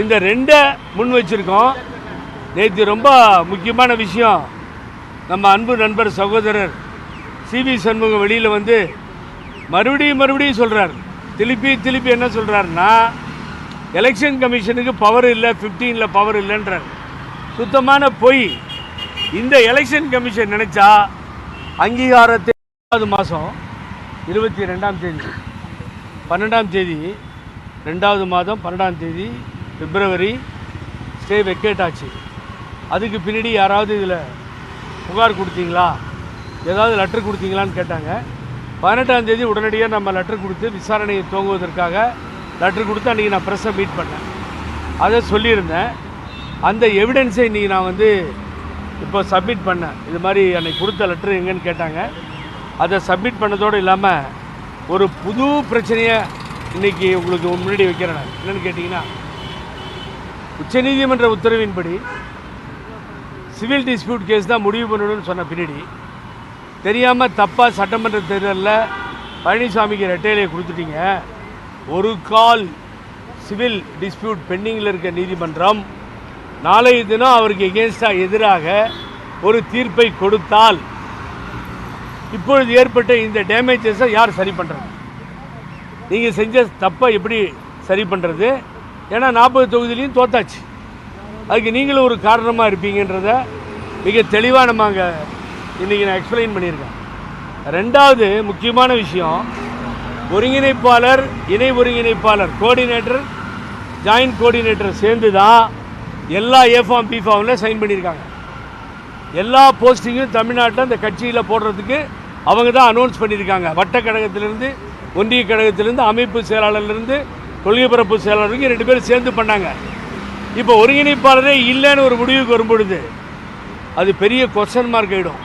இந்த ரெண்டை முன் வச்சிருக்கோம். நேற்று ரொம்ப முக்கியமான விஷயம். நம்ம அன்பு நண்பர் சகோதரர் சிவி சண்முகம் வெளியில் வந்து மறுபடியும் மறுபடியும் சொல்கிறார் திருப்பி திருப்பி என்ன சொல்கிறாருன்னா எலெக்ஷன் கமிஷனுக்கு பவர் இல்லை ஃபிஃப்டீனில் பவர் இல்லைன்றார். சுத்தமான பொய். இந்த எலெக்ஷன் கமிஷன் நினச்சா அங்கீகாரத்தை மாதம் இருபத்தி ரெண்டாம் தேதி பன்னெண்டாம் தேதி ரெண்டாவது மாதம் பன்னெண்டாம் தேதி பிப்ரவரி ஸ்டே வெக்கேட் ஆச்சு. அதுக்கு பின்னாடி யாராவது இதில் புகார் கொடுத்தீங்களா? ஏதாவது லெட்டர் கொடுத்தீங்களான்னு கேட்டாங்க. பதினெட்டாம் தேதி உடனடியாக நம்ம லெட்டர் கொடுத்து விசாரணையை துவங்குவதற்காக லெட்டர் கொடுத்து அன்றைக்கி நான் ப்ரெஸ்ஸை மீட் பண்ணேன். அதை சொல்லியிருந்தேன். அந்த எவிடன்ஸை இன்றைக்கி நான் வந்து இப்போ சப்மிட் பண்ணேன். இது மாதிரி அன்னைக்கு கொடுத்த லெட்ரு எங்கேன்னு கேட்டாங்க. அதை சப்மிட் பண்ணதோடு இல்லாமல் ஒரு புது பிரச்சனையை இன்றைக்கி உங்களுக்கு முன்னாடி வைக்கிறேன் நான். என்னென்னு கேட்டிங்கன்னா உச்சநீதிமன்ற உத்தரவின்படி சிவில் டிஸ்பியூட் கேஸ் தான் முடிவு பண்ணணும்னு சொன்ன பின்னாடி தெரியாமல் தப்பாக சட்டமன்ற தேர்தலில் பழனிசாமிக்கு ரெட்டையிலே கொடுத்துட்டீங்க. ஒரு கால் சிவில் டிஸ்பியூட் பெண்டிங்கில் இருக்க நீதிமன்றம் நாளைய தினம் அவருக்கு எகேன்ஸ்டாக எதிராக ஒரு தீர்ப்பை கொடுத்தால் இப்பொழுது ஏற்பட்ட இந்த டேமேஜஸை யார் சரி பண்ணுறது நீங்கள் செஞ்ச தப்பை எப்படி சரி பண்ணுறது ஏன்னா நாற்பது தொகுதியிலையும் தோத்தாச்சு. அதுக்கு நீங்களும் ஒரு காரணமாக இருப்பீங்கன்றத மிக தெளிவாக நம்ம அங்கே இன்றைக்கி நான் எக்ஸ்பிளைன் பண்ணியிருக்கேன். ரெண்டாவது முக்கியமான விஷயம் ஒருங்கிணைப்பாளர் இணை ஒருங்கிணைப்பாளர் கோஆர்டினேட்டர் ஜாயின்ட் கோஆர்டினேட்டர் சேர்ந்து தான் எல்லா ஏஃபார்ம் பிஃபார்மில் சைன் பண்ணியிருக்காங்க. எல்லா போஸ்டிங்கும் தமிழ்நாட்டில் இந்த கட்சியில் போடுறதுக்கு அவங்க தான் அனௌன்ஸ் பண்ணியிருக்காங்க. வட்டக்கழகத்திலேருந்து ஒன்றிய கழகத்திலிருந்து அமைப்பு செயலாளர்லேருந்து கொள்கை பரப்பு செயலாளருக்கு ரெண்டு பேரும் சேர்ந்து பண்ணாங்க. இப்போ ஒருங்கிணைப்பாளரே இல்லைன்னு ஒரு முடிவுக்கு வரும்பொழுது அது பெரிய கொஸ்டன் மார்க் ஆகிடும்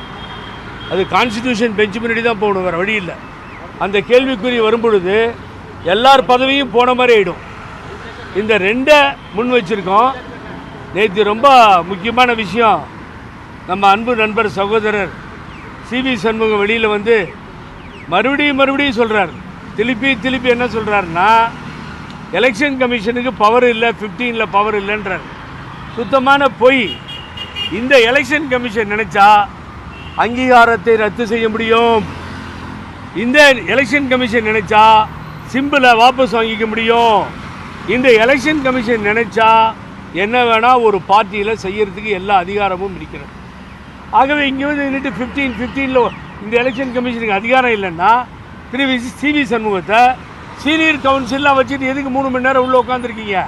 அது கான்ஸ்டியூஷன் பெஞ்ச் முன்னாடி தான் போகணும் வேறு வழி இல்லை. அந்த கேள்விக்குறி வரும்பொழுது எல்லார் பதவியும் போன மாதிரி ஆகிடும் இந்த ரெண்டை முன் வச்சுருக்கோம். நேற்று ரொம்ப முக்கியமான விஷயம். நம்ம அன்பு நண்பர் சகோதரர் சிவி சண்முகம் வெளியில் வந்து மறுபடியும் மறுபடியும் சொல்கிறார் திருப்பி திருப்பி என்ன சொல்கிறாருன்னா எலெக்ஷன் கமிஷனுக்கு பவர் இல்லை ஃபிஃப்டீனில் பவர் இல்லைன்றார். சுத்தமான பொய். இந்த எலெக்ஷன் கமிஷன் நினச்சா அங்கீகாரத்தை ரத்து செய்ய முடியும். இந்த எலெக்ஷன் கமிஷன் நினச்சா சிம்பிளை வாபஸ் வாங்கிக்க முடியும். இந்த எலெக்ஷன் கமிஷன் நினச்சா என்ன வேணால் ஒரு பார்ட்டியில் செய்கிறதுக்கு எல்லா அதிகாரமும் இருக்கிறது. ஆகவே இங்கே வந்து நின்றுட்டு ஃபிஃப்டீன் ஃபிஃப்டீனில் இந்த எலெக்ஷன் கமிஷனுக்கு அதிகாரம் இல்லைன்னா திரு வி சிவி சண்முகத்தை சீனியர் கவுன்சிலாக வச்சுட்டு எதுக்கு மூணு மணி நேரம் உள்ளே உட்காந்துருக்கீங்க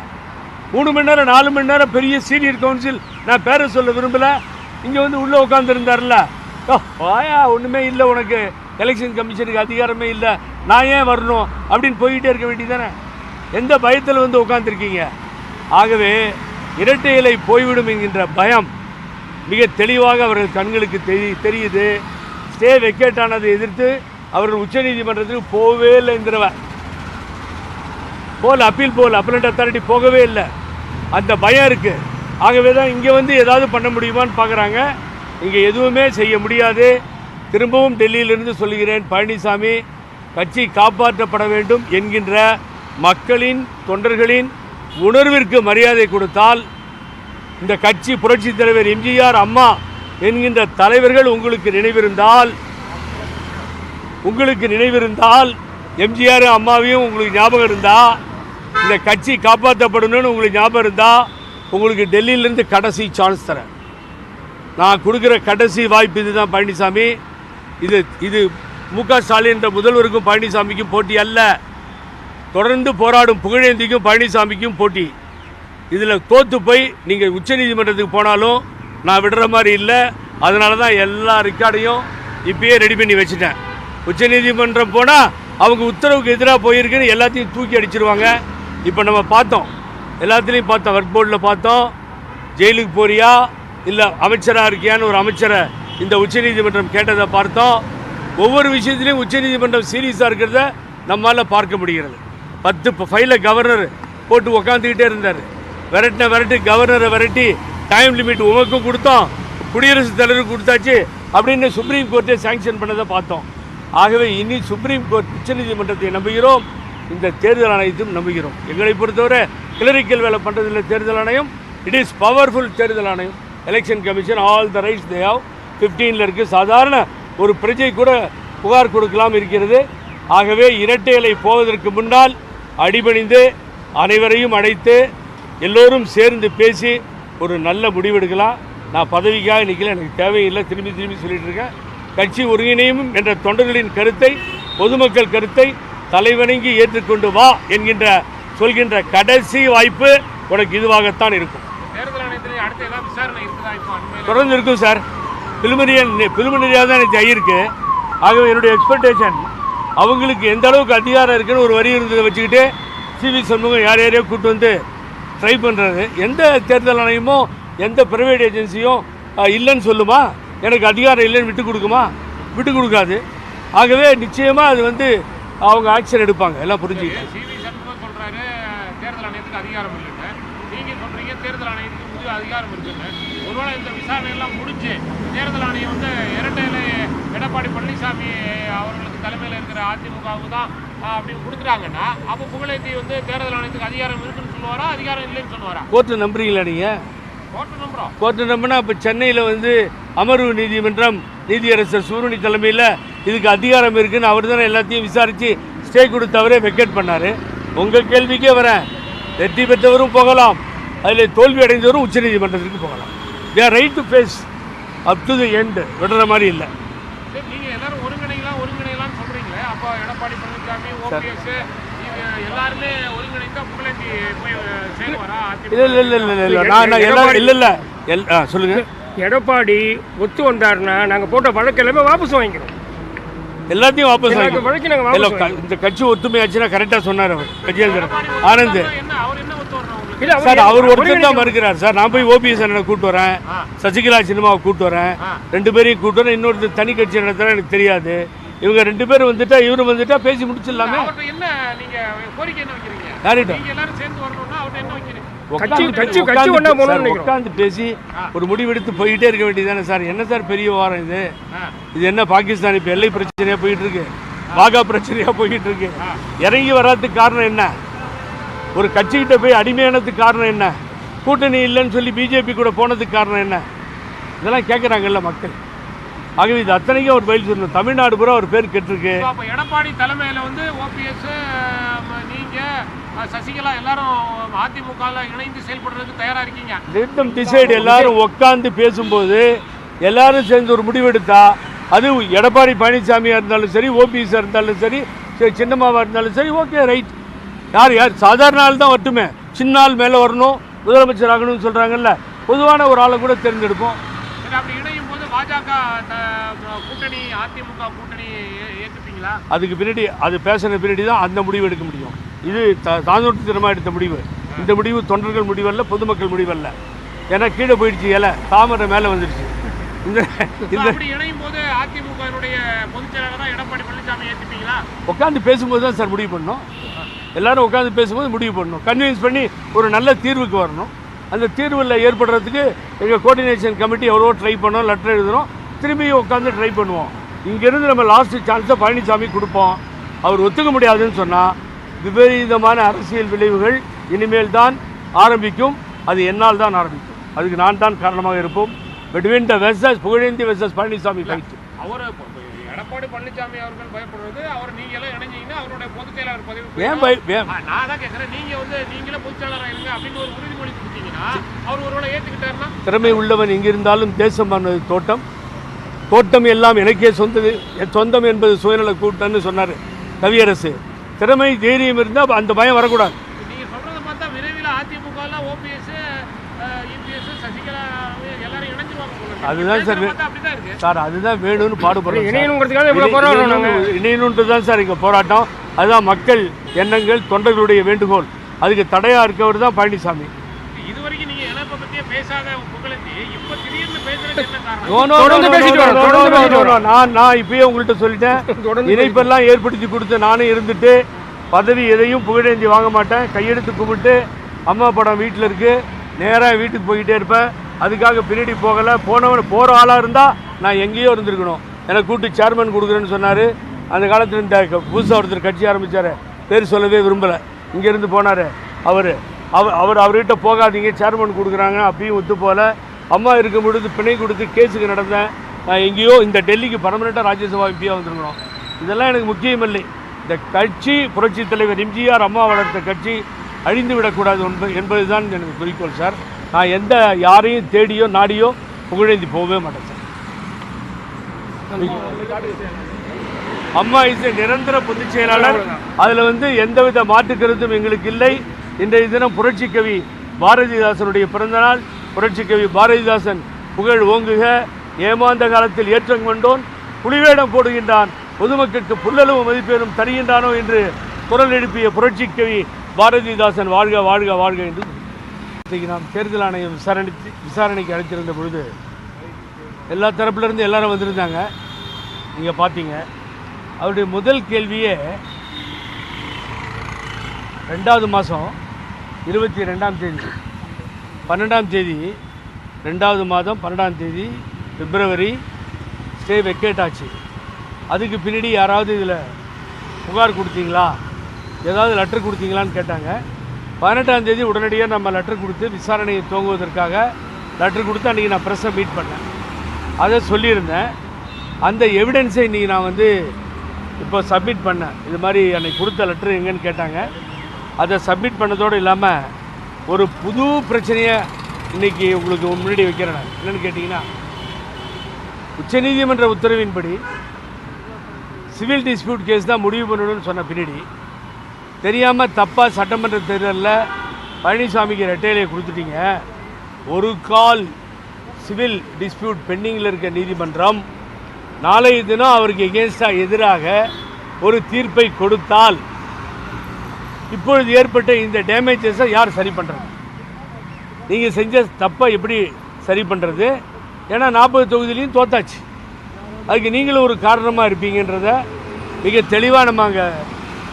மூணு மணி நேரம் நாலு மணி நேரம் பெரிய சீனியர் கவுன்சில் நான் பேரை சொல்ல விரும்பலை. இங்கே வந்து உள்ளே உட்காந்துருந்தார்ல ஓ வாயா ஒன்றுமே இல்லை உனக்கு. எலெக்ஷன் கமிஷனுக்கு அதிகாரமே இல்லை. நான் ஏன் வரணும்? அப்படின்னு போய்கிட்டே இருக்க வேண்டியதானே எந்த பயத்தில் வந்து உட்காந்துருக்கீங்க ஆகவே இரட்டை இலை போய்விடும் என்கின்ற பயம் மிக தெளிவாக அவர்கள் கண்களுக்கு தெரி தெரியுது. ஸ்டே வெக்கேட் ஆனதை எதிர்த்து அவர்கள் உச்சநீதிமன்றத்துக்கு போகவே இல்லை இந்த தடவை போல் அப்பீல் போல் அப்பலண்ட் அத்தாரிட்டி போகவே இல்லை. அந்த பயம் இருக்குது ஆகவே தான் இங்கே வந்து ஏதாவது பண்ண முடியுமான்னு பார்க்குறாங்க. இங்கே எதுவுமே செய்ய முடியாது. திரும்பவும் டெல்லியிலிருந்து சொல்கிறேன் பழனிசாமி கட்சி காப்பாற்றப்பட வேண்டும் என்கின்ற மக்களின் தொண்டர்களின் உணர்விற்கு மரியாதை கொடுத்தால் இந்த கட்சி புரட்சித் தலைவர் எம்ஜிஆர் அம்மா என்கின்ற தலைவர்கள் உங்களுக்கு நினைவிருந்தால் உங்களுக்கு நினைவிருந்தால் எம்ஜிஆர் அம்மாவையும் உங்களுக்கு ஞாபகம் இருந்தா இந்த கட்சி காப்பாற்றப்படணும்னு உங்களுக்கு ஞாபகம் இருந்தால் உங்களுக்கு டெல்லியிலேருந்து கடைசி சான்ஸ் தரேன். நான் கொடுக்குற கடைசி வாய்ப்பு இதுதான் பழனிசாமி. இது இது மு க ஸ்டாலின் என்ற முதல்வருக்கும் பழனிசாமிக்கும் போட்டி அல்ல. தொடர்ந்து போராடும் புகழேந்திக்கும் பழனிசாமிக்கும் போட்டி. இதில் தோற்று போய் நீங்கள் உச்சநீதிமன்றத்துக்கு போனாலும் நான் விடுற மாதிரி இல்லை. அதனால தான் எல்லா ரெக்கார்டையும் இப்பயே ரெடி பண்ணி வச்சுட்டேன். உச்சநீதிமன்றம் போனால் அவங்க உத்தரவுக்கு எதிராக போயிருக்குன்னு எல்லாத்தையும் தூக்கி அடிச்சிருவாங்க. இப்போ நம்ம பார்த்தோம். எல்லாத்துலேயும் பார்த்தோம். ஒர்க் போர்டில் பார்த்தோம். ஜெயிலுக்கு போறியா? இல்லை அமைச்சராக இருக்கியான்னு ஒரு அமைச்சரை இந்த உச்சநீதிமன்றம் கேட்டதை பார்த்தோம். ஒவ்வொரு விஷயத்துலையும் உச்சநீதிமன்றம் சீரியஸாக இருக்கிறத நம்மால் பார்க்க முடிகிறது. பத்து ஃபைலை கவர்னர் போட்டு உக்காந்துக்கிட்டே இருந்தார். விரட்டின விரட்டி கவர்னரை விரட்டி டைம் லிமிட் உமக்கும் கொடுத்தோம். குடியரசுத் தலைவருக்கு கொடுத்தாச்சு. அப்படின்னு சுப்ரீம் கோர்ட்டே சாங்ஷன் பண்ணதை பார்த்தோம். ஆகவே இனி சுப்ரீம் கோர்ட் உச்சநீதிமன்றத்தை நம்புகிறோம். இந்த தேர்தல் ஆணையத்தையும் நம்புகிறோம். எங்களை பொறுத்தவரை கிளரிக்கல் வேலை பண்ணுறதில்ல தேர்தல் ஆணையம். இட் இஸ் பவர்ஃபுல் தேர்தல் ஆணையம். Election commission all the rights they have ஃபிஃப்டீனில் இருக்குது சாதாரண ஒரு பிரஜை கூட புகார் கொடுக்கலாம் இருக்கிறது. ஆகவே இரட்டை இலை போவதற்கு முன்னால் அடிபணிந்து அனைவரையும் அழைத்து எல்லோரும் சேர்ந்து பேசி ஒரு நல்ல முடிவெடுக்கலாம். நான் பதவிக்காக நிற்கல எனக்கு தேவையில்லை. திரும்பி திரும்பி சொல்லிட்டு இருக்கேன். கட்சி ஒருங்கிணையும் என்ற தொண்டர்களின் கருத்தை பொதுமக்கள் கருத்தை தலைவணங்கி ஏற்றுக்கொண்டு வா என்கின்ற சொல்கின்ற கடைசி வாய்ப்பு உனக்கு இதுவாகத்தான் இருக்கும். தொடர்ந்து இருக்கும் சார். பிலிமினியன் பிலிமினரியாக தான் எனக்கு ஆகியிருக்கு ஆகவே என்னுடைய எக்ஸ்பெக்டேஷன் அவங்களுக்கு எந்த அளவுக்கு அதிகாரம் இருக்குன்னு ஒரு வரி இருந்ததை வச்சுக்கிட்டு சிவி சண்முகம் யார் யாரையோ கூட்டு வந்து ட்ரை பண்ணுறது எந்த தேர்தல் ஆணையமோ எந்த ப்ரைவேட் ஏஜென்சியும் இல்லைன்னு சொல்லுமா? எனக்கு அதிகாரம் இல்லைன்னு விட்டு கொடுக்குமா? விட்டு கொடுக்காது. ஆகவே நிச்சயமாக அது வந்து அவங்க ஆக்ஷன் எடுப்பாங்க. எல்லாம் புரிஞ்சுக்கிட்டு தேர்தல் ஆணையத்துக்கு அதிகாரம் இல்லைன்னு நீங்க சொல்றீங்க தேர்தல் ஆணையத்துக்கு புதிய அதிகாரம் இருக்குன்னு ஒருவேளை இந்த விசாரணை எல்லாம் முடிஞ்சு தேர்தல் ஆணையம் வந்து இரட்டையில எடப்பாடி பழனிசாமி அவர்களுக்கு தலைமையில் இருக்கிற அதிமுகவுக்கு தான் ஆஹ், அப்படி கொடுக்குறாங்கன்னா அப்போ புகழேந்தி வந்து தேர்தல் ஆணையத்துக்கு அதிகாரம் இருக்குன்னு சொல்லுவாரா அதிகாரம் இல்லைன்னு சொல்லுவாரா? கோர்ட்டு நம்புறீங்களா நீங்கள் கோர்ட்டு நம்பினா இப்போ சென்னையில் வந்து அமர்வு நீதிமன்றம் நீதியரசர் சூரணி தலைமையில் இதுக்கு அதிகாரம் இருக்குன்னு அவர் தானே எல்லாத்தையும் விசாரித்து ஸ்டே கொடுத்தவரே வெக்கேட் பண்ணார். உங்கள் கேள்விக்கே வரேன். வெற்றி பெற்றவரும் போகலாம். அதில் தோல்வி அடைந்தவரும் உச்சநீதிமன்றத்திற்கு போகலாம். Their right to face up to the end விடுற மாதிரி இல்லை. சரி நீங்க எல்லாரும் ஒருங்கிணைக்கலாம் ஒருங்கிணைக்கலாம்னு சொல்றீங்களே. அப்போ எடப்பாடி பழனிசாமி ஓபிஎஸ் எல்லாருமே ஒருங்கிணைத்தா புகழேந்தி போய் சேருவாரா? இல்லை இல்லை இல்லை இல்லை இல்லை. நான் நான் எல்லாம் இல்லை இல்லை. எல் ஆ சொல்லுங்கள் எடப்பாடி ஒத்து வந்தாருன்னா நாங்கள் போட்ட வழக்கு எல்லாமே வாபஸ் வாங்கிக்கிறோம். எல்லாத்தையும் வாபஸ் நாங்கள் வாங்கிக்கிறோம். இந்த கட்சி ஒத்துமையாச்சுன்னா கரெக்டாக சொன்னார் அவர். கஜேந்திரன். ஆனந்த். சார் அவர் ஒருத்தர் தான் மறுக்கிறார். சார் நான் போய் ஓபிஎஸ் அண்ணனை கூட்டு வரேன். சசிகலா சினிமாவை கூட்டு வரேன். ரெண்டு பேரையும் கூட்டு வரேன். இன்னொருத்தர் தனி கட்சி நடத்துறேன் எனக்கு தெரியாது. இவங்க ரெண்டு பேரும் வந்துட்டா இவரும் வந்துட்டா பேசி முடிச்சிடலாமே. என்ன நீங்க கோரிக்கை என்ன வைக்கிறீங்க? யார்கிட்ட நீங்க எல்லாரும் சேர்ந்து வரணும்னா அவர்கிட்ட வைக்கிறீங்க. உட்கார்ந்து பேசி ஒரு முடிவெடுத்து போயிட்டே இருக்க வேண்டியதானே சார்? என்ன சார் பெரிய வாரம் இது. இது என்ன பாகிஸ்தான் இப்போ எல்லை பிரச்சனையா போயிட்டு இருக்கு வாகா பிரச்சனையா போயிட்டு இருக்கு இறங்கி வராதுக்கு காரணம் என்ன? ஒரு கட்சிக்கிட்ட போய் அடிமையானதுக்கு காரணம் என்ன? கூட்டணி இல்லைன்னு சொல்லி பிஜேபி கூட போனதுக்கு காரணம் என்ன? இதெல்லாம் கேட்குறாங்கல்ல மக்கள். ஆகவே இது அத்தனைக்கும் அவர் பதில் சொல்லணும் தமிழ்நாடு பூரா ஒரு பேர் கெட்டிருக்கு. எடப்பாடி தலைமையில வந்து ஓபிஎஸ் நீங்க அஹ், சசிகலா எல்லாரும் அதிமுகவில் இணைந்து செயல்படுறதுக்கு தயாரா இருக்கீங்க. நிறுத்தம் டிசைடு எல்லாரும் உட்காந்து பேசும்போது எல்லாரும் சேர்ந்து ஒரு முடிவெடுத்தா அது எடப்பாடி பழனிசாமியாக இருந்தாலும் சரி ஓபிஎஸ்ஸாக இருந்தாலும் சரி சரி, சின்னம்மாவா இருந்தாலும் சரி ஓகே ரைட் யார் யார்? சாதாரண ஆள் தான் வரட்டுமே. சின்ன ஆள் மேலே வரணும் முதலமைச்சர் ஆகணும்னு சொல்கிறாங்கல்ல பொதுவான ஒரு ஆளை கூட தேர்ந்தெடுப்போம் சரி அப்படி இணையும் போது பாஜக கூட்டணி அதிமுக கூட்டணி ஏ- ஏத்துப்பீங்களா? அதுக்கு பின்னாடி அது பேசுன பின்னாடி தான் அந்த முடிவு எடுக்க முடியும். இது த தாந்தோட்டத்தனமாக எடுத்த முடிவு. இந்த முடிவு தொண்டர்கள் முடிவல்ல பொதுமக்கள் முடிவல்ல. ஏன்னா கீழே போயிடுச்சு இலை. தாமரை மேலே வந்துடுச்சு. இந்த இந்த இணையும் போது அதிமுகவினுடைய பொதுச் செயலாளராக எடப்பாடி பழனிசாமி ஏத்துப்பீங்களா? உட்காந்து பேசும்போது தான் சார் முடிவு பண்ணணும். எல்லாரும் உட்காந்து பேசும்போது முடிவு பண்ணணும். கன்வின்ஸ் பண்ணி ஒரு நல்ல தீர்வுக்கு வரணும். அந்த தீர்வில் ஏற்படுறதுக்கு எங்கள் கோஆர்டினேஷன் கமிட்டி எவ்வளோ ட்ரை பண்ணோம் லெட்டர் எழுதுகிறோம் திரும்பியும் உட்காந்து ட்ரை பண்ணுவோம். இங்கேருந்து நம்ம லாஸ்ட் சான்ஸை பழனிசாமி கொடுப்போம். அவர் ஒத்துக்க முடியாதுன்னு சொன்னால் விபரீதமான அரசியல் விளைவுகள் இனிமேல் தான் ஆரம்பிக்கும். அது என்னால் தான் ஆரம்பிக்கும். அதுக்கு நான் தான் காரணமாக இருப்போம். Between the versus Pugazhendhi versus Palaniswami fight அவர் எடப்பாடி பழனிசாமி அவர்கள் பயப்படுறது அவர் நீங்க எல்லாம் இணைஞ்சீங்கன்னா அவருடைய பொதுச் செயலாளர் பதவி ஏன். பய நான் தான் கேட்குறேன் நீங்க வந்து நீங்களே பொதுச் செயலாளராக இருங்க அப்படின்னு ஒரு உறுதிமொழி கொடுத்தீங்கன்னா அவர் ஒருவேளை ஏத்துக்கிட்டாருன்னா? திறமை உள்ளவன் எங்கிருந்தாலும் தேசமானது தோட்டம். தோட்டம் எல்லாம் எனக்கே சொந்தது. சொந்தம் என்பது சுயநல கூட்டம்னு சொன்னார் கவியரசு. திறமை தைரியம் இருந்தால் அந்த பயம் வரக்கூடாது நீங்க சொல்றதை பார்த்தா விரைவில் அதிமுகவில் ஓபிஎஸ் இபிஎஸ் சசிகலா எல்லாரும் இணைஞ்சிருவாங்க போல இருக்கு. அதுதான் சார் சார் அதுதான் வேணும்னு பாடுபடுறோம். இணையணுங்கிறதுக்காக இவ்வளோ போராடுறோம் நாங்கள் இணையணுன்றது தான் சார் இங்கே போராட்டம். அதுதான் மக்கள் எண்ணங்கள் தொண்டர்களுடைய வேண்டுகோள். அதுக்கு தடையாக இருக்கவர் தான் பழனிசாமி. நான் நான் இப்பயே உங்கள்கிட்ட சொல்லிட்டேன். இணைப்பெல்லாம் ஏற்படுத்தி கொடுத்து நானும் இருந்துட்டு பதவி எதையும் புகழேந்தி வாங்க மாட்டேன். கையெடுத்து கும்பிட்டு அம்மா படம் வீட்டில் இருக்கு. நேராக வீட்டுக்கு போய்கிட்டே இருப்பேன். அதுக்காக பின்னாடி போகலை. போனவன் போகிற ஆளாக இருந்தால் நான் எங்கேயோ இருந்திருக்கணும். எனக்கு கூட்டு சேர்மன் கொடுக்குறேன்னு சொன்னார். அந்த காலத்தில் இந்த புதுசாக ஒருத்தர் கட்சி ஆரம்பித்தார் பேர் சொல்லவே விரும்பலை. இங்கேருந்து போனார் அவர். அவர் அவர் அவர்கிட்ட போகாதீங்க சேர்மன் கொடுக்குறாங்க அப்பயும் ஒத்து போகல. அம்மா இருக்கும் பொழுது பிணை கொடுத்து கேஸுக்கு நடந்தேன். நான் எங்கேயோ இந்த டெல்லிக்கு பர்மனெண்ட்டாக ராஜ்யசபா எம்பியாக வந்துருக்கணும். இதெல்லாம் எனக்கு முக்கியமில்லை. இந்த கட்சி புரட்சித் தலைவர் எம்ஜிஆர் அம்மா வளர்த்த கட்சி அழிந்து விடக்கூடாது என்பது என்பதுதான் எனக்கு குறிக்கோள் சார். நான் எந்த யாரையும் தேடியோ நாடியோ புகழேந்தி போகவே மாட்டேன் சார். அம்மா இசை நிரந்தர பொதுச் செயலாளர். அதில் வந்து எந்தவித மாற்று கருத்தும் எங்களுக்கு இல்லை. இன்றைய தினம் புரட்சி கவி பாரதிதாசனுடைய பிறந்தநாள். புரட்சி கவி பாரதிதாசன் புகழ் ஓங்குக. ஏமாந்த காலத்தில் ஏற்றம் கொண்டோன். புலிவேடம் போடுகின்றான். பொதுமக்களுக்கு புல்லளவு மதிப்பேறும் தருகின்றானோ என்று குரல் எழுப்பிய புரட்சி கவி பாரதிதாசன் வாழ்க வாழ்க வாழ்க என்று இன்றைக்கு நாம் தேர்தல் ஆணையம் விசாரணை விசாரணைக்கு அழைத்திருந்த பொழுது எல்லா தரப்புலேருந்து எல்லாரும் வந்திருந்தாங்க. நீங்கள் பார்த்தீங்க அவருடைய முதல் கேள்வியே ரெண்டாவது மாதம் இருபத்தி ரெண்டாம் தேதி பன்னெண்டாம் தேதி ரெண்டாவது மாதம் பன்னெண்டாம் தேதி பிப்ரவரி ஸ்டே வெக்கேட் ஆச்சு. அதுக்கு பின்னாடி யாராவது இதில் புகார் கொடுத்தீங்களா? ஏதாவது லெட்டர் கொடுத்தீங்களான்னு கேட்டாங்க. பதினெட்டாம் தேதி உடனடியாக நம்ம லெட்டர் கொடுத்து விசாரணையை துவங்குவதற்காக லெட்டர் கொடுத்து அன்றைக்கி நான் ப்ரெஸ்ஸை மீட் பண்ணேன். அதை சொல்லியிருந்தேன். அந்த எவிடன்ஸை இன்றைக்கி நான் வந்து இப்போ சப்மிட் பண்ணேன். இது மாதிரி அன்னைக்கு கொடுத்த லெட்டர் எங்கன்னு கேட்டாங்க. அதை சப்மிட் பண்ணதோடு இல்லாமல் ஒரு புது பிரச்சனையை இன்றைக்கி உங்களுக்கு முன்னாடி வைக்கிறேன் நான். என்னென்னு கேட்டிங்கன்னா உச்சநீதிமன்ற உத்தரவின்படி சிவில் டிஸ்பியூட் கேஸ் தான் முடிவு பண்ணணும்னு சொன்ன பின்னாடி தெரியாமல் தப்பாக சட்டமன்ற தேர்தலில் பழனிசாமிக்கு ரெட்டையிலே கொடுத்துட்டீங்க. ஒரு கால் சிவில் டிஸ்பியூட் பெண்டிங்கில் இருக்க நீதிமன்றம் நாளைய தினம் அவருக்கு எகேன்ஸ்டாக எதிராக ஒரு தீர்ப்பை கொடுத்தால் இப்பொழுது ஏற்பட்ட இந்த டேமேஜஸை யார் சரி பண்ணுறது நீங்கள் செஞ்ச தப்பை எப்படி சரி பண்ணுறது ஏன்னா நாற்பது தொகுதியிலையும் தோத்தாச்சு. அதுக்கு நீங்களும் ஒரு காரணமாக இருப்பீங்கன்றத மிக தெளிவாக நம்ம அங்கே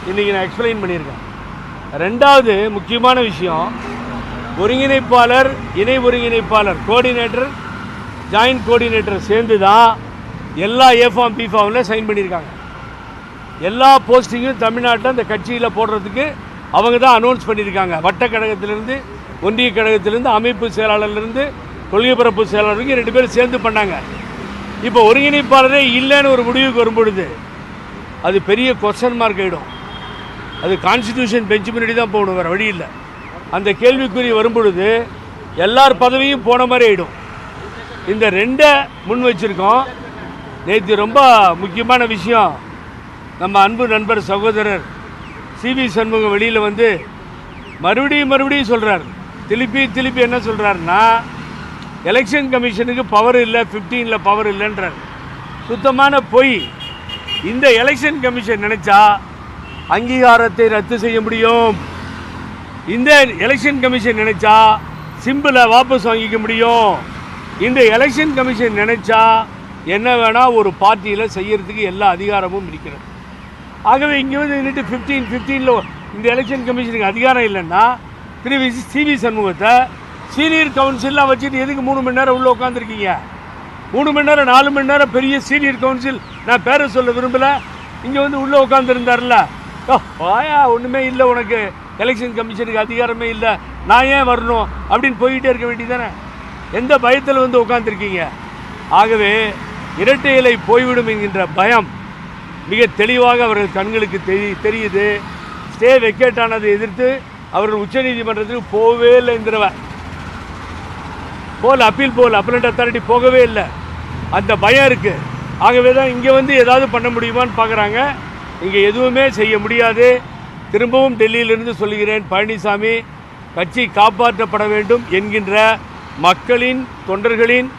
இன்றைக்கி நான் எக்ஸ்பிளைன் பண்ணியிருக்கேன். ரெண்டாவது முக்கியமான விஷயம் ஒருங்கிணைப்பாளர் இணை ஒருங்கிணைப்பாளர் கோஆர்டினேட்டர் ஜாயின்ட் கோஆர்டினேட்டர் சேர்ந்து தான் எல்லா ஏஃபார்ம் பிஃபார்மில் சைன் பண்ணியிருக்காங்க. எல்லா போஸ்டிங்கும் தமிழ்நாட்டில் அந்த கட்சியில் போடுறதுக்கு அவங்க தான் அனௌன்ஸ் பண்ணியிருக்காங்க. வட்ட கழகத்திலேருந்து ஒன்றிய கழகத்திலேருந்து அமைப்பு செயலாளர்லேருந்து கொள்கை பரப்பு செயலாளர் ரெண்டு பேரும் சேர்ந்து பண்ணாங்க. இப்போ ஒருங்கிணைப்பாளரே இல்லைன்னு ஒரு முடிவுக்கு வரும்பொழுது அது பெரிய கொஸ்டன் மார்க் ஆகிடும் அது கான்ஸ்டிடியூஷன் பெஞ்ச் முன்னாடி தான் போகணும் வேறு வழி இல்லை. அந்த கேள்விக்குறி வரும்பொழுது எல்லார் பதவியும் போன மாதிரி ஆகிடும் இந்த ரெண்டை முன் வச்சுருக்கோம். நேற்று ரொம்ப முக்கியமான விஷயம். நம்ம அன்பு நண்பர் சகோதரர் சிவி சண்முகம் வெளியில் வந்து மறுபடியும் மறுபடியும் சொல்கிறார் திருப்பி திருப்பி என்ன சொல்கிறாருன்னா எலெக்ஷன் கமிஷனுக்கு பவர் இல்லை ஃபிஃப்டீனில் பவர் இல்லைன்றார். சுத்தமான பொய். இந்த எலெக்ஷன் கமிஷன் நினச்சா அங்கீகாரத்தை ரத்து செய்ய முடியும். இந்த எலெக்ஷன் கமிஷன் நினைச்சா சிம்பிளை வாபஸ் வாங்கிக்க முடியும். இந்த எலெக்ஷன் கமிஷன் நினைச்சா என்ன வேணால் ஒரு பார்ட்டியில் செய்யறதுக்கு எல்லா அதிகாரமும் இருக்கிறது. ஆகவே இங்கே வந்து நின்றுட்டு ஃபிஃப்டீன் ஃபிஃப்டீனில் இந்த எலெக்ஷன் கமிஷனுக்கு அதிகாரம் இல்லைன்னா திரு வி சிவி சண்முகத்தை சீனியர் கவுன்சிலாக வச்சுட்டு எதுக்கு மூணு மணி நேரம் உள்ளே உட்காந்துருக்கீங்க மூணு மணி நேரம் நாலு மணி நேரம் பெரிய சீனியர் கவுன்சில் நான் பேரை சொல்ல விரும்பலை. இங்கே வந்து உள்ளே உட்காந்துருந்தார்ல வாயா ஒன்றுமே இல்லை உனக்கு. எலெக்ஷன் கமிஷனுக்கு அதிகாரமே இல்லை. நான் ஏன் வரணும் அப்படின்னு போய்கிட்டே இருக்க வேண்டியதானே எந்த பயத்தில் வந்து உட்காந்துருக்கீங்க ஆகவே இரட்டை இலை போய்விடும் என்கின்ற பயம் மிக தெளிவாக அவர்கள் கண்களுக்கு தெரி தெரியுது. ஸ்டே வெக்கேட் ஆனதை எதிர்த்து அவர்கள் உச்சநீதிமன்றத்துக்கு போகவே இல்லை இந்த தடவை போல் அப்பீல் போல் அப்பலண்ட் அத்தாரிட்டி போகவே இல்லை. அந்த பயம் இருக்குது ஆகவே தான் இங்கே வந்து ஏதாவது பண்ண முடியுமான்னு பார்க்குறாங்க இங்கே எதுவுமே செய்ய முடியாது. திரும்பவும் டெல்லியிலிருந்து சொல்கிறேன் பழனிசாமி கட்சி காப்பாற்றப்பட வேண்டும் என்கின்ற மக்களின் தொண்டர்களின்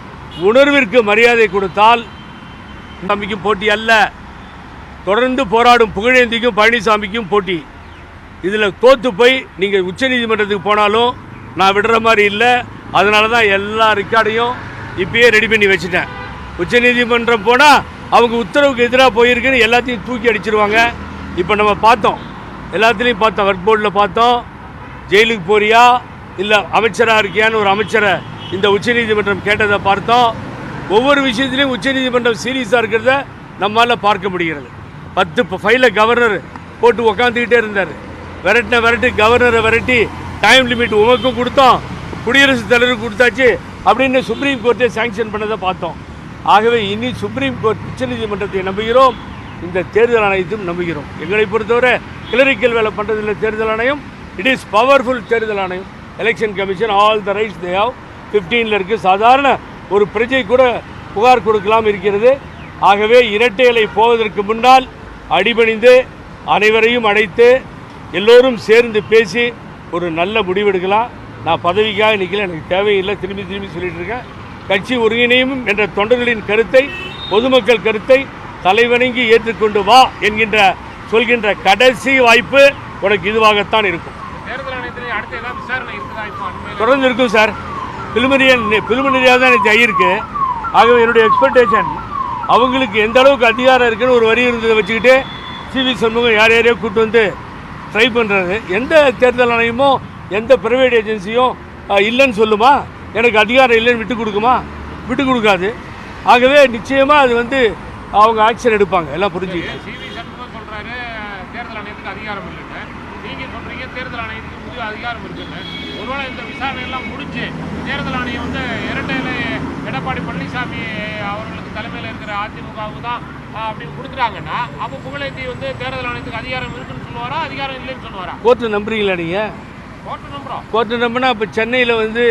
உணர்விற்கு மரியாதை கொடுத்தால் சாமிக்கும் போட்டி அல்ல. தொடர்ந்து போராடும் புகழேந்திக்கும் பழனிசாமிக்கும் போட்டி. இதில் தோற்று போய் நீங்கள் உச்சநீதிமன்றத்துக்கு போனாலும் நான் விடுற மாதிரி இல்லை. அதனால தான் எல்லா ரெக்கார்டையும் இப்பயே ரெடி பண்ணி வச்சுட்டேன். உச்சநீதிமன்றம் போனால் அவங்க உத்தரவுக்கு எதிராக போயிருக்குன்னு எல்லாத்தையும் தூக்கி அடிச்சிருவாங்க. இப்போ நம்ம பார்த்தோம். எல்லாத்துலேயும் பார்த்தோம். ஒர்க் போர்டில் பார்த்தோம். ஜெயிலுக்கு போறியா? இல்லை அமைச்சராக இருக்கியான்னு ஒரு அமைச்சரை இந்த உச்சநீதிமன்றம் கேட்டதை பார்த்தோம். ஒவ்வொரு விஷயத்துலையும் உச்சநீதிமன்றம் சீரியஸாக இருக்கிறத நம்மால் பார்க்க முடிகிறது. பத்து ஃபைலை கவர்னர் போட்டு உக்காந்துக்கிட்டே இருந்தார். விரட்டின விரட்டி கவர்னரை விரட்டி டைம் லிமிட் உமக்கும் கொடுத்தோம். குடியரசுத் தலைவருக்கு கொடுத்தாச்சு அப்படின்னு சுப்ரீம் கோர்ட்டே சாங்ஷன் பண்ணதை பார்த்தோம். ஆகவே இனி சுப்ரீம் கோர்ட் உச்சநீதிமன்றத்தை நம்புகிறோம். இந்த தேர்தல் ஆணையத்தையும் நம்புகிறோம். எங்களை பொறுத்தவரை கிளரிக்கல் வேலை பண்ணுறதில்லை தேர்தல் ஆணையம். இட் இஸ் பவர்ஃபுல் தேர்தல் ஆணையம். Election commission all the rights they have ஃபிஃப்டீனில் இருக்குது சாதாரண ஒரு பிரஜை கூட புகார் கொடுக்கலாம் இருக்கிறது. ஆகவே இரட்டை இலை போவதற்கு முன்னால் அடிபணிந்து அனைவரையும் அழைத்து எல்லோரும் சேர்ந்து பேசி ஒரு நல்ல முடிவெடுக்கலாம் நான் பதவிக்காக நிற்கல எனக்கு தேவையில்லை. திரும்பி திரும்பி சொல்லிட்டு இருக்கேன். கட்சி ஒருங்கிணையும் என்ற தொண்டர்களின் கருத்தை பொதுமக்கள் கருத்தை தலைவணங்கி ஏற்றுக்கொண்டு வா என்கின்ற சொல்கின்ற கடைசி வாய்ப்பு உனக்கு இதுவாகத்தான் இருக்கும். தொடர்ந்து இருக்கும் சார். பிலிமினியன் பிலிமினரியாக தான் எனக்கு ஆகியிருக்கு ஆகவே என்னுடைய எக்ஸ்பெக்டேஷன் அவங்களுக்கு எந்த அளவுக்கு அதிகாரம் இருக்குன்னு ஒரு வரி இருந்ததை வச்சுக்கிட்டு சிவி சண்முகம் யார் யாரையோ கூட்டு வந்து ட்ரை பண்ணுறது எந்த தேர்தல் ஆணையமோ எந்த ப்ரைவேட் ஏஜென்சியும் இல்லைன்னு சொல்லுமா? எனக்கு அதிகாரம் இல்லைன்னு விட்டு கொடுக்குமா? விட்டு கொடுக்காது. ஆகவே நிச்சயமாக அது வந்து அவங்க ஆக்ஷன் எடுப்பாங்க. எல்லாம் புரிஞ்சுக்கிட்டு தேர்தல் ஆணையத்துக்கு அதிகாரம் இல்லைன்னு. நீங்க சொல்றீங்க தேர்தல் ஆணையத்துக்கு முழு அதிகாரம் இருக்குன்னு. ஒருவேளை இந்த விசாரணை எல்லாம் முடிஞ்சு தேர்தல் ஆணையம் வந்து இரட்டையில எடப்பாடி பழனிசாமி அவர்களுக்கு தலைமையில் இருக்கிற அதிமுகவுக்கு தான் அப்படின்னு கொடுக்குறாங்கன்னா அப்போ புகழேந்தி வந்து தேர்தல் ஆணையத்துக்கு அதிகாரம் இருக்குன்னு சொல்லுவாரா அதிகாரம் இல்லைன்னு சொல்லுவாரா? கோர்ட்டு நம்புறீங்களா நீங்கள் கோர்ட்டு நம்பினா இப்போ சென்னையில் வந்து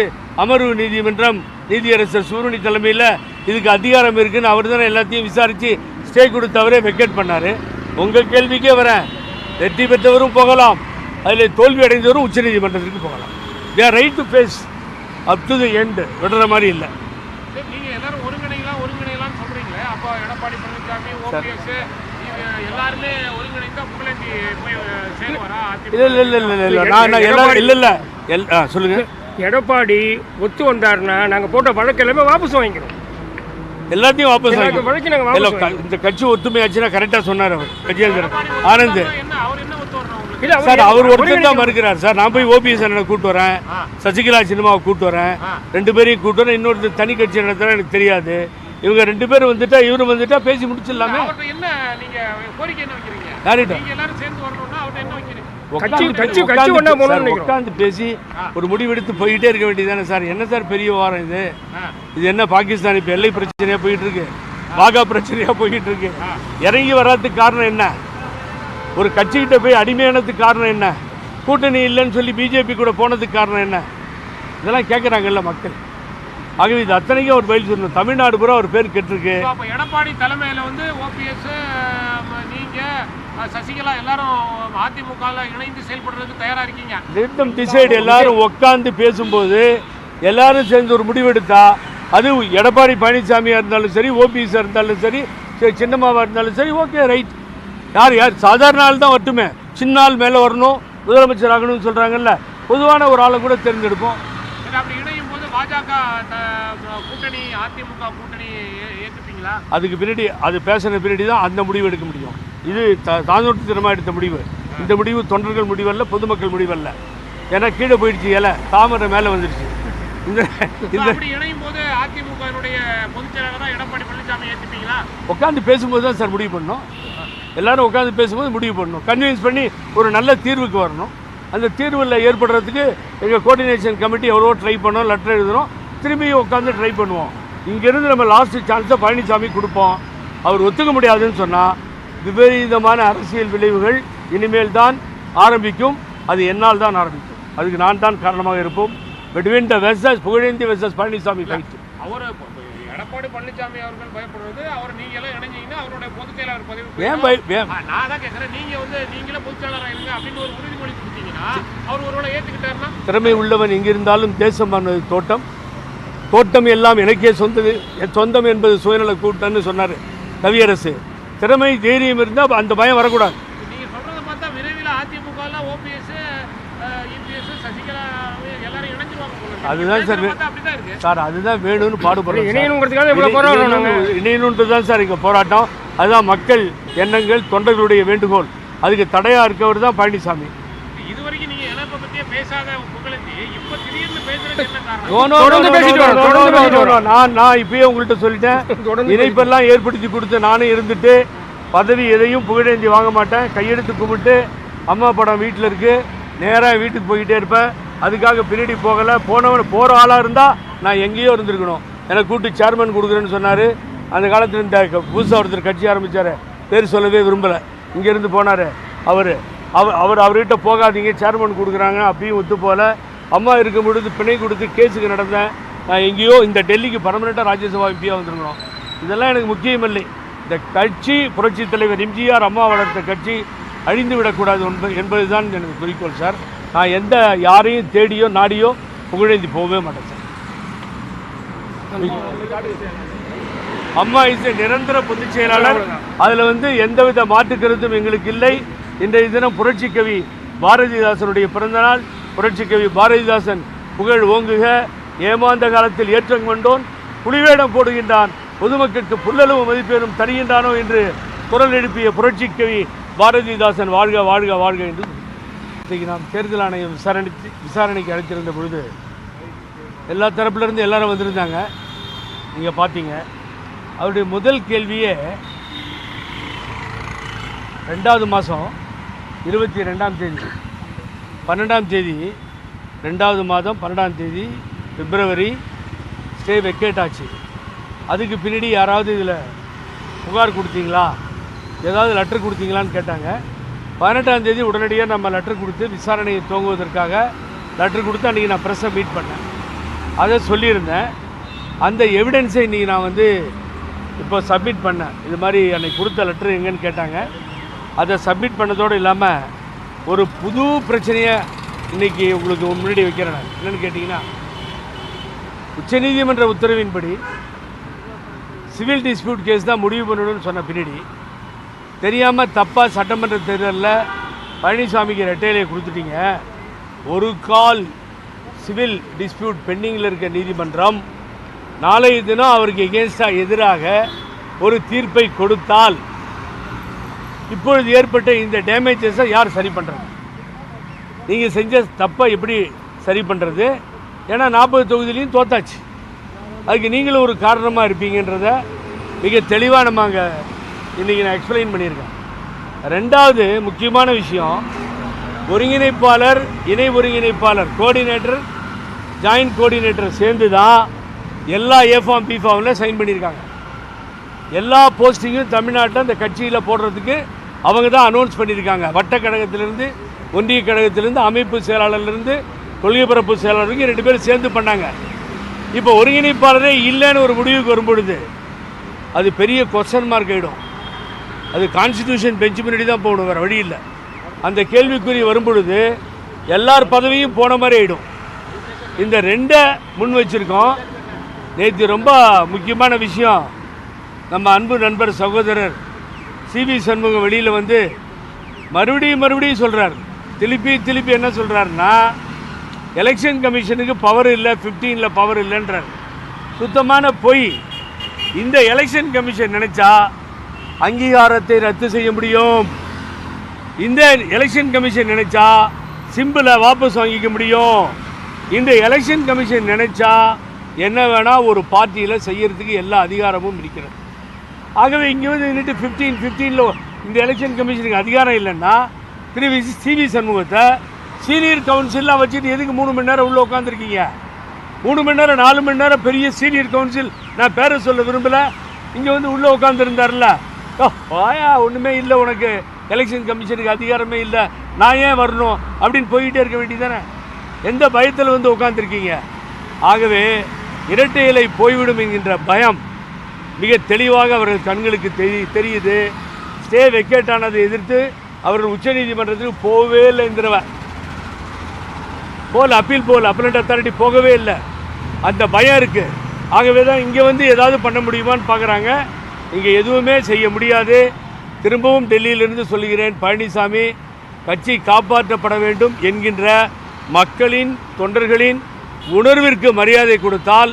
அமர்வு நீதிமன்றம் நீதியரசர் சூரணி தலைமையில் இதுக்கு அதிகாரம் இருக்குன்னு அவர் தானே எல்லாத்தையும் விசாரித்து ஸ்டே கொடுத்தவரே வெக்கேட் பண்ணார். உங்கள் கேள்விக்கே வரேன். வெற்றி பெற்றவரும் போகலாம். அதில் தோல்வி அடைந்தவரும் உச்சநீதிமன்றத்திற்கு போகலாம். Their right to face up to the end விடுற மாதிரி இல்லை. எல்லாரும் ஒருங்கிணைலாம் ஒருங்கிணைலாம்னு சொல்றீங்களே. அப்போ எடப்பாடி பழனிசாமி ஓபிஎஸ் எல்லாருமே ஒருங்கிணைந்தா புகழேந்தி போய் சேருவாரா இல்லை இல்லை இல்லை இல்லை இல்லை. நான் நான் எல்லாரும் இல்லை இல்லை. எல் ஆ சொல்லுங்கள் எடப்பாடி ஒத்து வந்தாருன்னா நாங்கள் போட்ட வழக்கு எல்லாமே வாபஸ் வாங்கிக்கிறோம். எல்லாத்தையும் வாபஸ் எல்லா வாங்கி வழக்கையும் நாங்கள் இல்லை வாபஸ் க- இந்த கட்சி ஒத்துமையாச்சுன்னா கரெக்டாக சொன்னார் அவர் கஜேந்திரன். ஆனந்த். சார் அவர் ஒருத்தர் தான் மறுக்கிறார். சார் நான் போய் ஓபிஎஸ் அண்ணனை கூட்டு வரேன். சசிகலா சினிமாவை கூட்டு வரேன். ரெண்டு பேரையும் கூட்டு வரேன். இன்னொருத்தர் தனி கட்சி நடத்துறேன் எனக்கு தெரியாது. இவங்க ரெண்டு பேரும் வந்துட்டா இவரும் வந்துட்டா பேசி முடிச்சிடலாமே? என்ன நீங்க கோரிக்கை என்ன உட்கார்ந்து பேசி ஒரு முடிவெடுத்து போயிட்டே இருக்க வேண்டியதானே சார்? என்ன சார் பெரிய வாரம் இது. இது என்ன பாகிஸ்தான் இப்போ எல்லை பிரச்சனையா போயிட்டு இருக்கு வாகா பிரச்சனையா போயிட்டு இருக்கு இறங்கி வராதுக்கு காரணம் என்ன? ஒரு கட்சிக்கிட்ட போய் அடிமையானதுக்கு காரணம் என்ன? கூட்டணி இல்லைன்னு சொல்லி பிஜேபி கூட போனதுக்கு காரணம் என்ன? இதெல்லாம் கேட்குறாங்கல்ல மக்கள். ஆகவே இது அத்தனைக்கும் ஒரு பதில் சொல்லணும் தமிழ்நாடு பூரா ஒரு பேர் கெட்டிருக்கு. அப்ப எடப்பாடி தலைமையில வந்து ஓபிஎஸ் நீங்க அஹ், சசிகலா எல்லாரும் அதிமுகல இணைந்து செயல்படுறதுக்கு தயாரா இருக்கீங்க. ரிட்டம் டிசைடு எல்லாரும் உட்காந்து பேசும்போது எல்லாரும் சேர்ந்து ஒரு முடிவெடுத்தா அது எடப்பாடி பழனிசாமியாக இருந்தாலும் சரி ஓபிஎஸ்ஸாக இருந்தாலும் சரி சரி, சின்னம்மாவா இருந்தாலும் சரி ஓகே ரைட் யார் யார் சாதாரண ஆள் தான் வரட்டுமே. சின்ன ஆள் மேலே வரணும் முதலமைச்சர் ஆகணும்னு சொல்கிறாங்கல்ல பொதுவான ஒரு ஆளை கூட தேர்ந்தெடுப்போம். பாஜக கூட்டணி அதிமுக கூட்டணி ஏ- ஏத்துப்பீங்களா? அதுக்கு பின்னாடி அது பேசின பின்னாடி தான் அந்த முடிவு எடுக்க முடியும். இது த தாந்தோட்டத்தனமாக எடுத்த முடிவு. இந்த முடிவு தொண்டர்கள் முடிவல்ல பொதுமக்கள் முடிவல்ல. ஏன்னா கீழே போயிடுச்சு இலை. தாமரை மேலே வந்துடுச்சு இந்த இந்த இணையும் போது அதிமுகவினுடைய பொதுச் செயலாளர் தான் எடப்பாடி பழனிசாமி ஏத்துப்பீங்களா? உட்காந்து பேசும்போது தான் சார் முடிவு பண்ணணும். எல்லாரும் உட்காந்து பேசும்போது முடிவு பண்ணணும். கன்வின்ஸ் பண்ணி ஒரு நல்ல தீர்வுக்கு வரணும். அந்த தீர்வில் ஏற்படுறதுக்கு எங்கள் கோஆர்டினேஷன் கமிட்டி எவ்வளோ ட்ரை பண்ணோம் லெட்டர் எழுதுறோம். திரும்பியும் உட்காந்து ட்ரை பண்ணுவோம். இங்கேருந்து நம்ம லாஸ்ட் சான்ஸை பழனிசாமி கொடுப்போம். அவர் ஒத்துக்க முடியாதுன்னு சொன்னால் விபரீதமான அரசியல் விளைவுகள் இனிமேல் தான் ஆரம்பிக்கும். அது என்னால் தான் ஆரம்பிக்கும். அதுக்கு நான் தான் காரணமாக இருப்போம். Between the versus Pugazhendhi versus Palaniswami fight அவர் எடப்பாடி பழனிசாமி அவர்கள் பயப்படுறது அவர் நீங்க எல்லாம் இணைஞ்சீங்கன்னா அவருடைய பொதுச் செயலாளர் பதவி ஏன். பய நான் தான் கேட்கறேன் நீங்க வந்து நீங்களே பொதுச் செயலாளர் இருங்க அப்படின்னு ஒரு உறுதிமொழி திறமை உள்ளவன் எங்கிருந்தாலும் தேசம் ஆனது தோட்டம். தோட்டம் எல்லாம் எனக்கே சொந்தது. என் சொந்தம் என்பது சுயநல கூட்டம்னு சொன்னார் கவியரசு. திறமை தைரியம் இருந்தால் அந்த பயம் வரக்கூடாது. நீங்க சொல்றத பார்த்தா விரைவில் அதிமுக ஓபிஎஸ் இபிஎஸ் சசிகலா எல்லாரும் இணைஞ்சிருவாங்க போல இருக்கு. அதுதான் சார் சார் அதுதான் வேணும்னு பாடுபடுறோம் இணையணுன்றது தான் சார் இங்கே போராட்டம். அதுதான் மக்கள் எண்ணங்கள் தொண்டர்களுடைய வேண்டுகோள். அதுக்கு தடையாக இருக்கவர் தான் பழனிசாமி. தொடர்ந்து பேசிட்டு வரோம். நான் நான் இப்பயே உங்கள்கிட்ட சொல்லிட்டேன். இணைப்பெல்லாம் ஏற்படுத்தி கொடுத்து நானும் இருந்துட்டு பதவி எதையும் புகழேந்தி வாங்க மாட்டேன். கையெடுத்து கும்பிட்டு அம்மா படம் வீட்டில் இருக்குது நேராக வீட்டுக்கு போய்கிட்டே இருப்பேன். அதுக்காக பின்னாடி போகலை. போனவன் போகிற ஆளாக இருந்தால் நான் எங்கேயோ இருந்திருக்கணும். எனக்கு கூட்டு சேர்மன் கொடுக்குறேன்னு சொன்னார். அந்த காலத்தில் இந்த புதுசாக ஒருத்தர் கட்சி ஆரம்பித்தார் பேர் சொல்லவே விரும்பலை. இங்கேருந்து போனார் அவர். அவர் அவர் அவர்கிட்ட போகாதீங்க சேர்மன் கொடுக்குறாங்க அப்பயும் ஒத்து போகல. அம்மா இருக்கும் பொழுது பிணை கொடுத்து கேஸுக்கு நடந்தேன். நான் எங்கேயோ இந்த டெல்லிக்கு பர்மனெண்ட்டாக ராஜ்யசபா எம்பியாக வந்திருக்கணும் இதெல்லாம் எனக்கு முக்கியமில்லை. இந்த கட்சி புரட்சித் தலைவர் எம்ஜிஆர் அம்மா வளர்த்த கட்சி அழிந்து விடக்கூடாது என்பது என்பதுதான் எனக்கு குறிக்கோள் சார். நான் எந்த யாரையும் தேடியோ நாடியோ புகழேந்தி போகவே மாட்டேன் சார். அம்மா இஸ் நிரந்தர பொதுச் செயலாளர். அதில் வந்து எந்தவித மாற்று கருத்தும் எங்களுக்கு இல்லை. இன்றைய தினம் புரட்சி கவி பாரதிதாசனுடைய பிறந்தநாள் புரட்சி கவி பாரதிதாசன் புகழ் ஓங்குக. ஏமாந்த காலத்தில் ஏற்றம் கொண்டோன். புலிவேடம் போடுகின்றான். பொதுமக்களுக்கு புல்லளவு மதிப்பேனும் தருகின்றானோ என்று குரல் எழுப்பிய புரட்சி கவி பாரதிதாசன் வாழ்க வாழ்க வாழ்க என்று இன்றைக்கு நாம் தேர்தல் ஆணையம் விசாரணைத்து விசாரணைக்கு அழைத்திருந்த பொழுது எல்லா தரப்புலேருந்து எல்லாரும் வந்திருந்தாங்க. நீங்கள் பார்த்தீங்க அவருடைய முதல் கேள்வியே ரெண்டாவது மாதம் இருபத்தி ரெண்டாம் தேதி. பன்னெண்டாம் தேதி ரெண்டாவது மாதம் பன்னெண்டாம் தேதி பிப்ரவரி ஸ்டே வெக்கேட் ஆச்சு. அதுக்கு பின்னாடி யாராவது இதில் புகார் கொடுத்தீங்களா? ஏதாவது லெட்டர் கொடுத்தீங்களான்னு கேட்டாங்க. பதினெட்டாம் தேதி உடனடியாக நம்ம லெட்டர் கொடுத்து விசாரணையை துவங்குவதற்காக லெட்டர் கொடுத்து அன்றைக்கி நான் ப்ரெஸ்ஸை மீட் பண்ணேன். அதை சொல்லியிருந்தேன். அந்த எவிடன்ஸை இன்றைக்கி நான் வந்து இப்போ சப்மிட் பண்ணேன். இது மாதிரி அன்னைக்கு கொடுத்த லெட்டர் எங்கேன்னு கேட்டாங்க. அதை சப்மிட் பண்ணதோடு இல்லாமல் ஒரு புது பிரச்சனையை இன்றைக்கி உங்களுக்கு முன்னாடி வைக்கிறேன் நான். என்னென்னு கேட்டிங்கன்னா உச்சநீதிமன்ற உத்தரவின்படி சிவில் டிஸ்பியூட் கேஸ் தான் முடிவு பண்ணணும்னு சொன்ன பின்னாடி தெரியாமல் தப்பாக சட்டமன்ற தேர்தலில் பழனிசாமிக்கு ரெட்டையிலே கொடுத்துட்டீங்க. ஒரு கால் சிவில் டிஸ்பியூட் பெண்டிங்கில் இருக்க நீதிமன்றம் நாளைய தினம் அவருக்கு எகேன்ஸ்டாக எதிராக ஒரு தீர்ப்பை கொடுத்தால் இப்பொழுது ஏற்பட்ட இந்த டேமேஜஸை யார் சரி பண்ணுறது நீங்கள் செஞ்ச தப்பை எப்படி சரி பண்ணுறது ஏன்னா நாற்பது தொகுதியிலையும் தோத்தாச்சு. அதுக்கு நீங்களும் ஒரு காரணமாக இருப்பீங்கன்றத மிக தெளிவாக நம்ம அங்கே இன்றைக்கி நான் எக்ஸ்பிளைன் பண்ணியிருக்கேன். ரெண்டாவது முக்கியமான விஷயம் ஒருங்கிணைப்பாளர் இணை ஒருங்கிணைப்பாளர் கோஆர்டினேட்டர் ஜாயின்ட் கோஆர்டினேட்டர் சேர்ந்து தான் எல்லா ஏஃபார்ம் பிஃபார்மில் சைன் பண்ணியிருக்காங்க. எல்லா போஸ்டிங்கும் தமிழ்நாட்டில் அந்த கட்சியில் போடுறதுக்கு அவங்க தான் அனௌன்ஸ் பண்ணியிருக்காங்க. வட்ட கழகத்திலேருந்து ஒன்றிய கழகத்திலேருந்து அமைப்பு செயலாளர்லேருந்து கொள்கை பரப்பு செயலாளருக்கு ரெண்டு பேரும் சேர்ந்து பண்ணாங்க. இப்போ ஒருங்கிணைப்பாளரே இல்லைன்னு ஒரு முடிவுக்கு வரும்பொழுது அது பெரிய கொஸ்டன் மார்க் ஆகிடும் அது கான்ஸ்டிடியூஷன் பெஞ்ச் முன்னாடி தான் போகணும் வேறு வழி இல்லை. அந்த கேள்விக்குறி வரும்பொழுது எல்லார் பதவியும் போன மாதிரி ஆகிடும் இந்த ரெண்டை முன் வச்சுருக்கோம். நேற்று ரொம்ப முக்கியமான விஷயம். நம்ம அன்பு நண்பர் சகோதரர் சிவி சண்முகம் வெளியில் வந்து மறுபடியும் மறுபடியும் சொல்கிறார் திருப்பி திருப்பி என்ன சொல்கிறாருன்னா எலெக்ஷன் கமிஷனுக்கு பவர் இல்லை ஃபிஃப்டீனில் பவர் இல்லைன்றார். சுத்தமான பொய். இந்த எலெக்ஷன் கமிஷன் நினச்சா அங்கீகாரத்தை ரத்து செய்ய முடியும். இந்த எலெக்ஷன் கமிஷன் நினச்சா சிம்பிளை வாபஸ் வாங்கிக்க முடியும். இந்த எலெக்ஷன் கமிஷன் நினச்சா என்ன வேணால் ஒரு பார்ட்டியில் செய்யறதுக்கு எல்லா அதிகாரமும் இருக்கிறது. ஆகவே இங்கே வந்து நின்றுட்டு ஃபிஃப்டீன் ஃபிஃப்டீனில் இந்த எலெக்ஷன் கமிஷனுக்கு அதிகாரம் இல்லைன்னா திரு வி சிவி சண்முகத்தை சீனியர் கவுன்சிலாக வச்சுட்டு எதுக்கு மூணு மணி நேரம் உள்ளே உட்காந்துருக்கீங்க மூணு மணி நேரம் நாலு மணி நேரம் பெரிய சீனியர் கவுன்சில் நான் பேரை சொல்ல விரும்பலை. இங்கே வந்து உள்ளே உட்காந்துருந்தார்ல ஆயா ஒன்றுமே இல்லை உனக்கு. எலெக்ஷன் கமிஷனுக்கு அதிகாரமே இல்லை. நான் ஏன் வரணும்? அப்படின்னு போய்கிட்டே இருக்க வேண்டியதானே எந்த பயத்தில் வந்து உட்காந்துருக்கீங்க ஆகவே இரட்டை இலை போய்விடும் என்கின்ற பயம் மிக தெளிவாக அவர்கள் கண்களுக்கு தெரி தெரியுது. ஸ்டே வெக்கேட் ஆனதை எதிர்த்து அவர்கள் உச்சநீதிமன்றத்துக்கு போகவே இல்லை என்கிறவன் போல் அப்பீல் போல் அப்பலண்ட் அத்தாரிட்டி போகவே இல்லை. அந்த பயம் இருக்குது ஆகவே தான் இங்கே வந்து ஏதாவது பண்ண முடியுமான்னு பார்க்குறாங்க இங்கே எதுவுமே செய்ய முடியாது. திரும்பவும் டெல்லியிலிருந்து சொல்கிறேன் பழனிசாமி கட்சி காப்பாற்றப்பட வேண்டும் என்கின்ற மக்களின் தொண்டர்களின் உணர்விற்கு மரியாதை கொடுத்தால்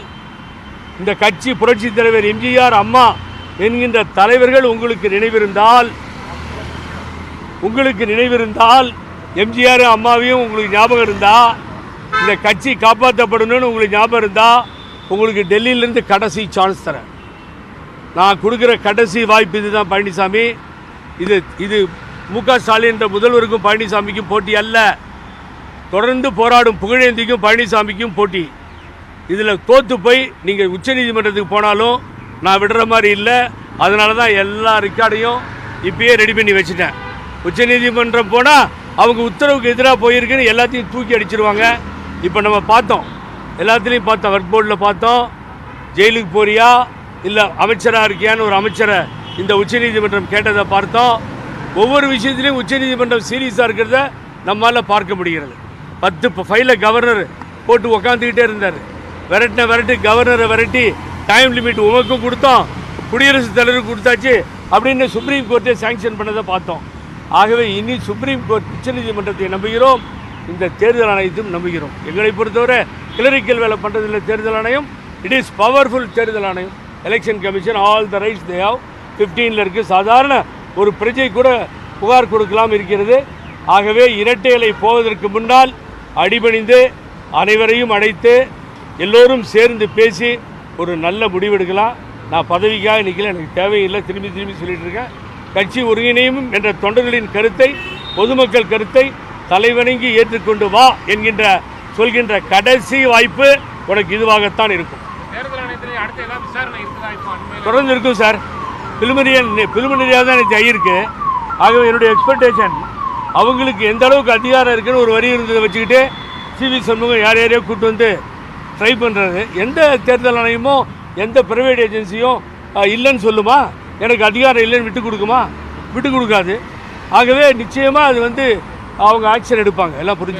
இந்த கட்சி புரட்சித் தலைவர் எம்ஜிஆர் அம்மா என்கின்ற தலைவர்கள் உங்களுக்கு நினைவிருந்தால் உங்களுக்கு நினைவிருந்தால் எம்ஜிஆர் அம்மாவையும் உங்களுக்கு ஞாபகம் இருந்தா இந்த கட்சி காப்பாற்றப்படணும்னு உங்களுக்கு ஞாபகம் இருந்தா உங்களுக்கு டெல்லியிலேருந்து கடைசி சான்ஸ் தரேன். நான் கொடுக்குற கடைசி வாய்ப்பு இதுதான் பழனிசாமி. இது இது மு க ஸ்டாலின் என்ற முதல்வருக்கும் பழனிசாமிக்கும் போட்டி அல்ல. தொடர்ந்து போராடும் புகழேந்திக்கும் பழனிசாமிக்கும் போட்டி. இதில் தோற்று போய் நீங்கள் உச்சநீதிமன்றத்துக்கு போனாலும் நான் விடுற மாதிரி இல்லை. அதனால தான் எல்லா ரெக்கார்டையும் இப்பயே ரெடி பண்ணி வச்சுட்டேன். உச்சநீதிமன்றம் போனால் அவங்க உத்தரவுக்கு எதிராக போயிருக்குன்னு எல்லாத்தையும் தூக்கி அடிச்சிருவாங்க. இப்போ நம்ம பார்த்தோம். எல்லாத்துலேயும் பார்த்தோம். ஒர்க் போர்டில் பார்த்தோம். ஜெயிலுக்கு போறியா? இல்லை அமைச்சராக இருக்கியான்னு ஒரு அமைச்சரை இந்த உச்சநீதிமன்றம் கேட்டதை பார்த்தோம். ஒவ்வொரு விஷயத்துலையும் உச்சநீதிமன்றம் சீரியஸாக இருக்கிறத நம்மால் பார்க்க முடிகிறது. பத்து ஃபைலை கவர்னர் போட்டு உக்காந்துக்கிட்டே இருந்தார். விரட்டின விரட்டி கவர்னரை விரட்டி டைம் லிமிட் உமக்கும் கொடுத்தோம். குடியரசுத் தலைவருக்கு கொடுத்தாச்சு அப்படின்னு சுப்ரீம் கோர்ட்டே சாங்ஷன் பண்ணதை பார்த்தோம். ஆகவே இனி சுப்ரீம் கோர்ட் உச்சநீதிமன்றத்தை நம்புகிறோம். இந்த தேர்தல் ஆணையத்தையும் நம்புகிறோம். எங்களை பொறுத்தவரை கிளரிக்கல் வேலை பண்ணுறதில்ல தேர்தல் ஆணையம். இட் இஸ் பவர்ஃபுல் தேர்தல் ஆணையம். Election commission all the rights they have ஃபிஃப்டீனில் இருக்குது சாதாரண ஒரு பிரஜை கூட புகார் கொடுக்கலாம் இருக்கிறது. ஆகவே இரட்டை இலை போவதற்கு முன்னால் அடிபணிந்து அனைவரையும் அழைத்து எல்லோரும் சேர்ந்து பேசி ஒரு நல்ல முடிவெடுக்கலாம் நான் பதவிக்காக நிற்கல எனக்கு தேவையில்லை திரும்பி திரும்பி சொல்லிட்டு இருக்கேன். கட்சி ஒருங்கிணையும் என்ற தொண்டர்களின் கருத்தை பொதுமக்கள் கருத்தை தலைவணங்கி ஏற்றுக்கொண்டு வா என்கின்ற சொல்கின்ற கடைசி வாய்ப்பு உனக்கு இதுவாகத்தான் இருக்கும். தொடர்ந்து இருக்கும் சார். பிலிமினியன் பிலிமினரியாக தான் எனக்கு ஆகியிருக்கு ஆகவே என்னுடைய எக்ஸ்பெக்டேஷன் அவங்களுக்கு எந்த அளவுக்கு அதிகாரம் இருக்குன்னு ஒரு வரி இருந்ததை வச்சுக்கிட்டு சிவி சண்முகம் யார் யாரையோ கூட்டு வந்து ட்ரை பண்ணுறது எந்த தேர்தல் ஆணையமோ எந்த ப்ரைவேட் ஏஜென்சியும் இல்லைன்னு சொல்லுமா? எனக்கு அதிகாரம் இல்லைன்னு விட்டு கொடுக்குமா? விட்டு கொடுக்காது. ஆகவே நிச்சயமாக அது வந்து அவங்க ஆக்ஷன் எடுப்பாங்க. எல்லாம் புரிஞ்சு